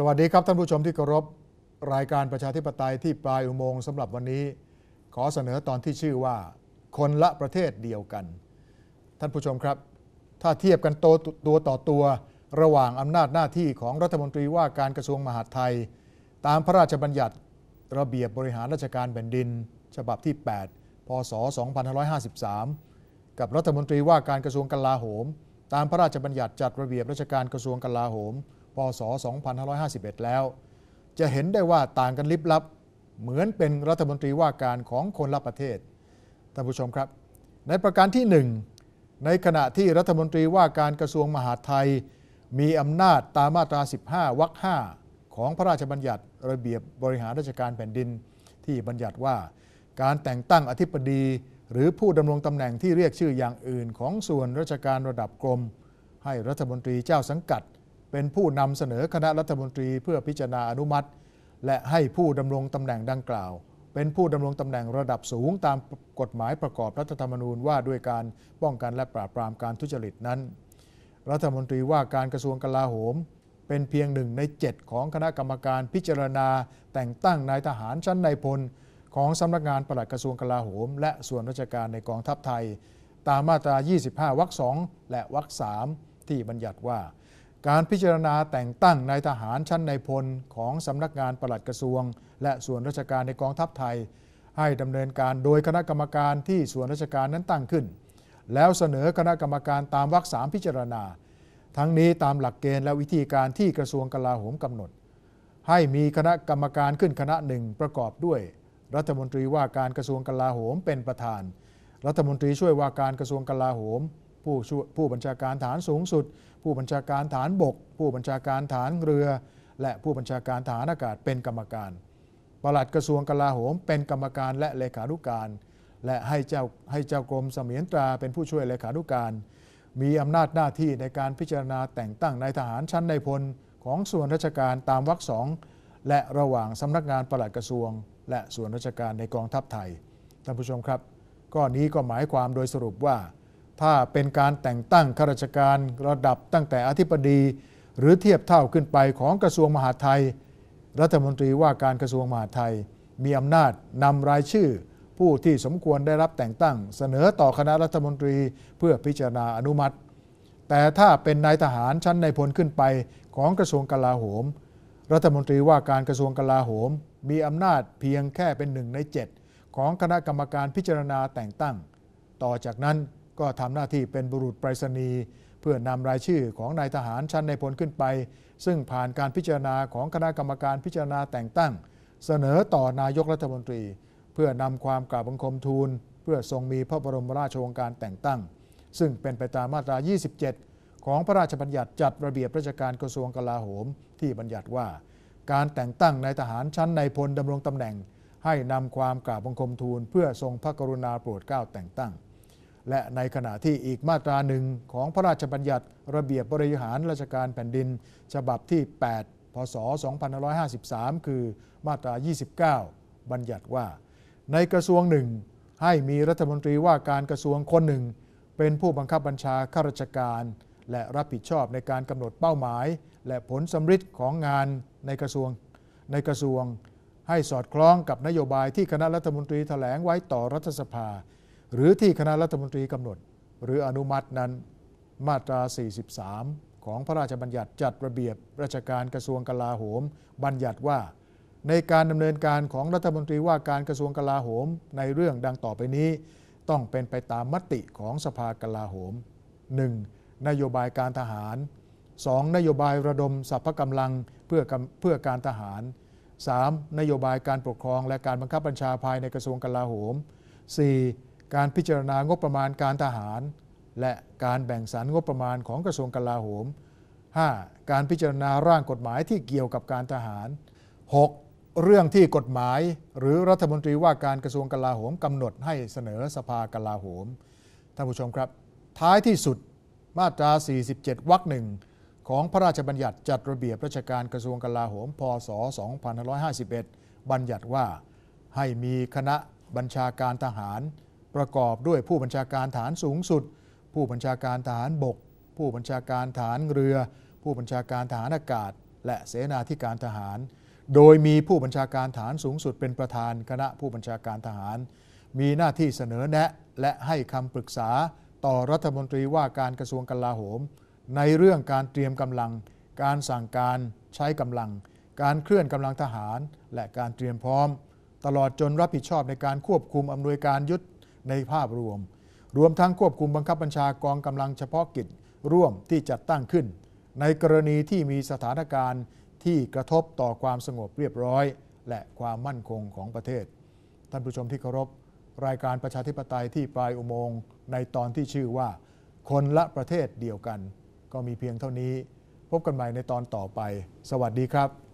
สวัสดีครับท่านผู้ชมที่เคารพรายการประชาธิปไตยที่ปลายอุโมงค์สำหรับวันนี้ ขอเสนอตอนที่ชื่อว่า คนละประเทศเดียวกัน ท่านผู้ชมครับ ถ้าเทียบกันตัวตัวต่อตัว ระหว่างอำนาจหน้าที่ของรัฐมนตรีว่าการกระทรวงมหาดไทย ตามพระราชบัญญัติระเบียบบริหารราชการแผ่นดิน ฉบับที่ 8 พศ 2553 กับรัฐมนตรีว่าการกระทรวงกลาโหม ตามพระราชบัญญัติจัดระเบียบราชการกระทรวงกลาโหม พศ2551 แล้ว จะเห็นได้ว่าต่างกันลิบลับ เหมือนเป็นรัฐมนตรีว่าการของคนละประเทศ ท่านผู้ชมครับ ในประการที่ 1 ในขณะที่รัฐมนตรีว่าการกระทรวงมหาดไทย มีอำนาจตามมาตรา 15 วรรค 5 ของพระราชบัญญัติระเบียบบริหารราชการแผ่นดิน ที่บัญญัติว่า การแต่งตั้งอธิบดีหรือผู้ดำรงตำแหน่งที่เรียกชื่ออย่างอื่นของส่วนราชการระดับกรม ให้รัฐมนตรีเจ้าสังกัด เป็นผู้นำเสนอคณะรัฐมนตรีเพื่อพิจารณาอนุมัติ และให้ผู้ดำรงตำแหน่งดังกล่าว เป็นผู้ดำรงตำแหน่งระดับสูงตามกฎหมายประกอบรัฐธรรมนูญว่าด้วยการป้องกันและปราบปรามการทุจริตนั้น รัฐมนตรีว่าการกระทรวงกลาโหม เป็นเพียงหนึ่งใน 7 ของคณะกรรมการพิจารณา แต่งตั้งนายทหารชั้นนายพลของสำนักงานปลัดกระทรวงกลาโหม และส่วนราชการในกองทัพไทย ตามมาตรา 25 วรรค 2 และวรรค 3 ที่บัญญัติว่า การพิจารณาแต่งตั้งนายทหารชั้นนายพลของสำนักงานปลัดกระทรวง และส่วนราชการในกองทัพไทย ให้ดำเนินการโดยคณะกรรมการที่ส่วนราชการนั้นตั้งขึ้น แล้วเสนอคณะกรรมการตามวรรคสามพิจารณา ทั้งนี้ตามหลักเกณฑ์และวิธีการที่กระทรวงกลาโหมกำหนด ให้มีคณะกรรมการขึ้นคณะหนึ่งประกอบด้วย รัฐมนตรีว่าการกระทรวงกลาโหมเป็นประธาน รัฐมนตรีช่วยว่าการกระทรวงกลาโหม ผู้ช่วยผู้บัญชาการฐานสูงสุด ผู้บัญชาการฐานบก ผู้บัญชาการฐานเรือ และผู้บัญชาการฐานอากาศเป็นกรรมการปลัดกระทรวงกลาโหมเป็นกรรมการและเลขานุการ และให้เจ้าให้เจ้ากรมเสมียนตราเป็นผู้ช่วยเลขานุการ มีอำนาจหน้าที่ในการพิจารณาแต่งตั้งนายทหารชั้นในพลของส่วนราชการตามวรรคสองและระหว่างสำนักงานปลัดกระทรวง และส่วนราชการในกองทัพไทยท่านผู้ชมครับ ก้อนนี้ก็หมายความโดยสรุปว่า ถ้าเป็นการแต่งตั้งข้าราชการระดับตั้งแต่อธิบดี หรือเทียบเท่าขึ้นไปของกระทรวงมหาดไทย รัฐมนตรีว่าการกระทรวงมหาดไทย มีอำนาจนำรายชื่อ ผู้ที่สมควรได้รับแต่งตั้ง เสนอต่อคณะรัฐมนตรีเพื่อพิจารณาอนุมัติ แต่ถ้าเป็นนายทหารชั้นในพลขึ้นไปของกระทรวงกลาโหม รัฐมนตรีว่าการกระทรวงกลาโหม มีอำนาจเพียงแค่เป็นหนึ่งใน 7 ของคณะกรรมการพิจารณาแต่งตั้ง ต่อจากนั้น ก็ทำหน้าที่เป็นบุรุษไปรษณีย์เพื่อนำรายชื่อของนายทหารชั้นในพลขึ้นไป ซึ่งผ่านการพิจารณาของคณะกรรมการพิจารณาแต่งตั้ง เสนอต่อนายกรัฐมนตรี เพื่อนำความกราบบังคมทูล เพื่อทรงมีพระบรมราชโองการแต่งตั้ง ซึ่งเป็นไปตามมาตรา 27 ของพระราชบัญญัติจัดระเบียบราชการกระทรวงกลาโหม ที่บัญญัติว่า การแต่งตั้งนายทหารชั้นในพลดำรงตำแหน่ง ให้นำความกราบบังคมทูล เพื่อทรงพระกรุณาโปรดเกล้าแต่งตั้ง และในขณะที่อีกมาตราหนึ่งของพระราชบัญญัติระเบียบบริหารราชการแผ่นดิน ฉบับที่ 8 พศ 2553 คือมาตรา 29 บัญญัติว่า ในกระทรวงหนึ่งให้มีรัฐมนตรีว่าการกระทรวงคนหนึ่ง เป็นผู้บังคับบัญชาข้าราชการ และรับผิดชอบในการกำหนดเป้าหมาย และผลสำฤทธิ์ของงานในกระทรวง ในกระทรวงให้สอดคล้องกับนโยบายที่คณะรัฐมนตรีแถลงไว้ต่อรัฐสภา หรือที่คณะรัฐมนตรีกำหนด หรืออนุมัตินั้นมาตรา 43 ของพระราชบัญญัติจัดระเบียบราชการกระทรวงกลาโหม บัญญัติว่า ในการดำเนินการของรัฐมนตรีว่าการกระทรวงกลาโหม ในเรื่องดังต่อไปนี้ ต้องเป็นไปตามมติของสภากลาโหม 1. นโยบายการทหาร 2. นโยบายระดมสรรพกำลังเพื่อเพื่อการทหาร 3. นโยบายการปกครองและการบังคับบัญชาภายในกระทรวงกลาโหม 4. การพิจารณางบประมาณการทหาร และการแบ่งสรรงบประมาณของกระทรวงกลาโหม 5. การพิจารณาร่างกฎหมายที่เกี่ยวกับการทหาร 6. เรื่องที่กฎหมายหรือรัฐมนตรีว่าการกระทรวงกลาโหมกำหนดให้เสนอสภากลาโหมท่านผู้ชมครับ ท้ายที่สุดมาตรา 47 วรรคหนึ่งของพระราชบัญญัติจัดระเบียบราชการกระทรวงกลาโหม พศ 2551 บัญญัติว่าให้มีคณะบัญชาการทหาร ประกอบด้วยผู้บัญชาการฐานสูงสุด ผู้บัญชาการฐานบก ผู้บัญชาการฐานเรือ ผู้บัญชาการฐานอากาศ และเสนาธิการทหาร โดยมีผู้บัญชาการฐานสูงสุดเป็นประธานคณะผู้บัญชาการทหาร มีหน้าที่เสนอแนะและให้คำปรึกษาต่อรัฐมนตรีว่าการกระทรวงกลาโหม ในเรื่องการเตรียมกำลัง การสั่งการใช้กำลัง การเคลื่อนกำลังทหาร และการเตรียมพร้อม ตลอดจนรับผิดชอบในการควบคุมอำนวยการยุทธ ในภาพรวม รวมทั้งควบคุมบังคับบัญชากองกำลังเฉพาะกิจร่วมที่จัดตั้งขึ้น ในกรณีที่มีสถานการณ์ที่กระทบต่อความสงบเรียบร้อย และความมั่นคงของประเทศ ท่านผู้ชมที่เคารพ รายการประชาธิปไตยที่ปลายอุโมงค์ในตอนที่ชื่อว่า คนละประเทศเดียวกัน ก็มีเพียงเท่านี้ พบกันใหม่ในตอนต่อไป สวัสดีครับ